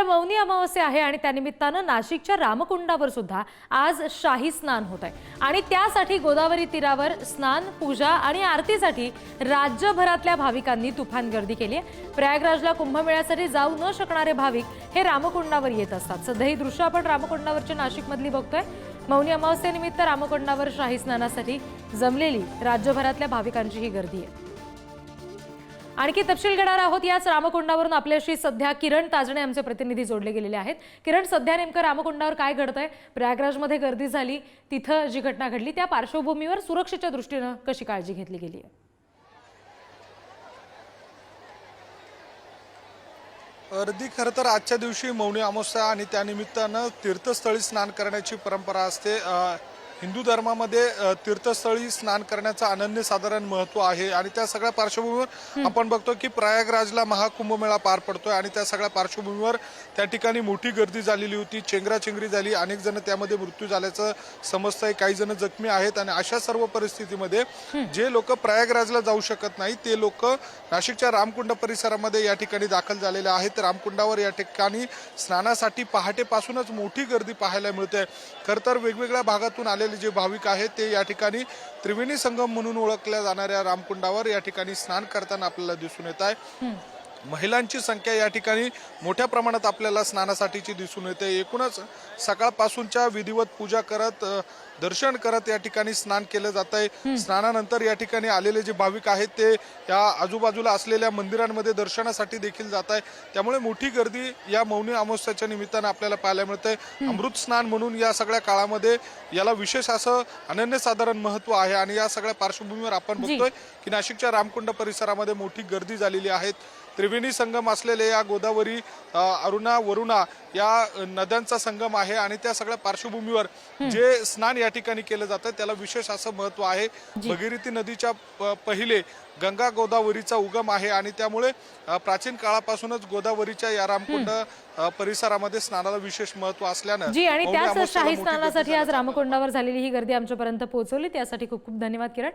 तर मौनी अमावस्या आहे आणि त्यानिमित्तानं नाशिकच्या रामकुंडावर सुद्धा आज शाही स्नान होत आहे. आणि त्यासाठी गोदावरी तीरावर स्नान पूजा आणि आरतीसाठी राज्यभरातल्या भाविकांनी तुफान गर्दी केली आहे. प्रयागराजला कुंभमेळ्यासाठी जाऊ न शकणारे भाविक हे रामकुंडावर येत असतात. सध्या ही दृश्य आपण रामकुंडावरच्या नाशिकमधली बघतोय. मौनी अमावस्येनिमित्त रामकुंडावर शाही स्नानासाठी जमलेली राज्यभरातल्या भाविकांची ही गर्दी आहे. आणखी तपशील घेणार आहोत याच रामकुंडावरून आपल्याशी सध्या किरण ताजणे आमचे प्रतिनिधी जोडले गेलेले आहेत. किरण सध्या नेमकं रामकुंडावर काय घडतंय? प्रयागराजमध्ये गर्दी झाली तिथं जी घटना घडली त्या पार्श्वभूमीवर सुरक्षेच्या दृष्टीनं कशी काळजी घेतली गेली आहे अर्धी खरं तर आजच्या दिवशी मौनी अमावस्या आणि त्यानिमित्तानं तीर्थस्थळी स्नान करण्याची परंपरा असते. हिंदू धर्मामध्ये तीर्थस्थळी स्नान करण्याचं अनन्यसाधारण महत्त्व आहे आणि त्या सगळ्या पार्श्वभूमीवर आपण बघतो की प्रयागराजला महाकुंभमेळा पार पडतोय आणि त्या सगळ्या पार्श्वभूमीवर त्या ठिकाणी मोठी गर्दी झालेली होती चेंगराचेंगरी झाली अनेक जण त्यामध्ये मृत्यू झाल्याचं समजतंय काही जण जखमी आहेत आणि अशा सर्व परिस्थितीमध्ये जे लोक प्रयागराजला जाऊ शकत नाही ते लोक नाशिकच्या रामकुंड परिसरामध्ये या ठिकाणी दाखल झालेले आहेत. रामकुंडावर या ठिकाणी स्नानासाठी पहाटेपासूनच मोठी गर्दी पाहायला मिळते. खरं तर वेगवेगळ्या भागातून आलेले जे भाविक आहेत ते या ठिकाणी त्रिवेणी संगम म्हणून ओळखल्या जाणाऱ्या रामकुंडावर या ठिकाणी स्नान करताना आपल्याला दिसून येत आहे. महिलांची संख्या या ठिकाणी मोठ्या प्रमाणात आपल्याला स्नानासाठीची दिसून येते. एकूणच सकाळपासूनच्या विधिवत पूजा करत दर्शन करत या ठिकाणी स्नान केलं जात आहे. स्नानानंतर या ठिकाणी आलेले जे भाविक आहेत ते या आजूबाजूला असलेल्या मंदिरांमध्ये दर्शनासाठी देखील जात आहे. त्यामुळे मोठी गर्दी या मौनी अमावस्याच्या निमित्तानं आपल्याला पाहायला मिळतंय. अमृत स्नान म्हणून या सगळ्या काळामध्ये याला विशेष असं अनन्यसाधारण महत्त्व आहे आणि या सगळ्या पार्श्वभूमीवर आपण. बघतोय की नाशिकच्या रामकुंड परिसरामध्ये मोठी गर्दी झालेली आहे. त्रिवेणी संगम असलेले या गोदावरी अरुणा वरुणा या नद्यांचा संगम आहे आणि त्या सगळ्या पार्श्वभूमीवर जे स्नान या ठिकाणी केलं जातं त्याला विशेष असं महत्त्व आहे. भगीरथी नदीच्या पहिले गंगा गोदावरीचा उगम आहे आणि त्यामुळे प्राचीन काळापासूनच गोदावरीच्या या रामकुंड परिसरामध्ये स्नानाला विशेष महत्त्व असल्यानं जी आणि त्याच शाही स्नानासाठी आज रामकुंडावर झालेली ही गर्दी आमच्यापर्यंत पोहोचवली. त्यासाठी खूप खूप धन्यवाद किरण.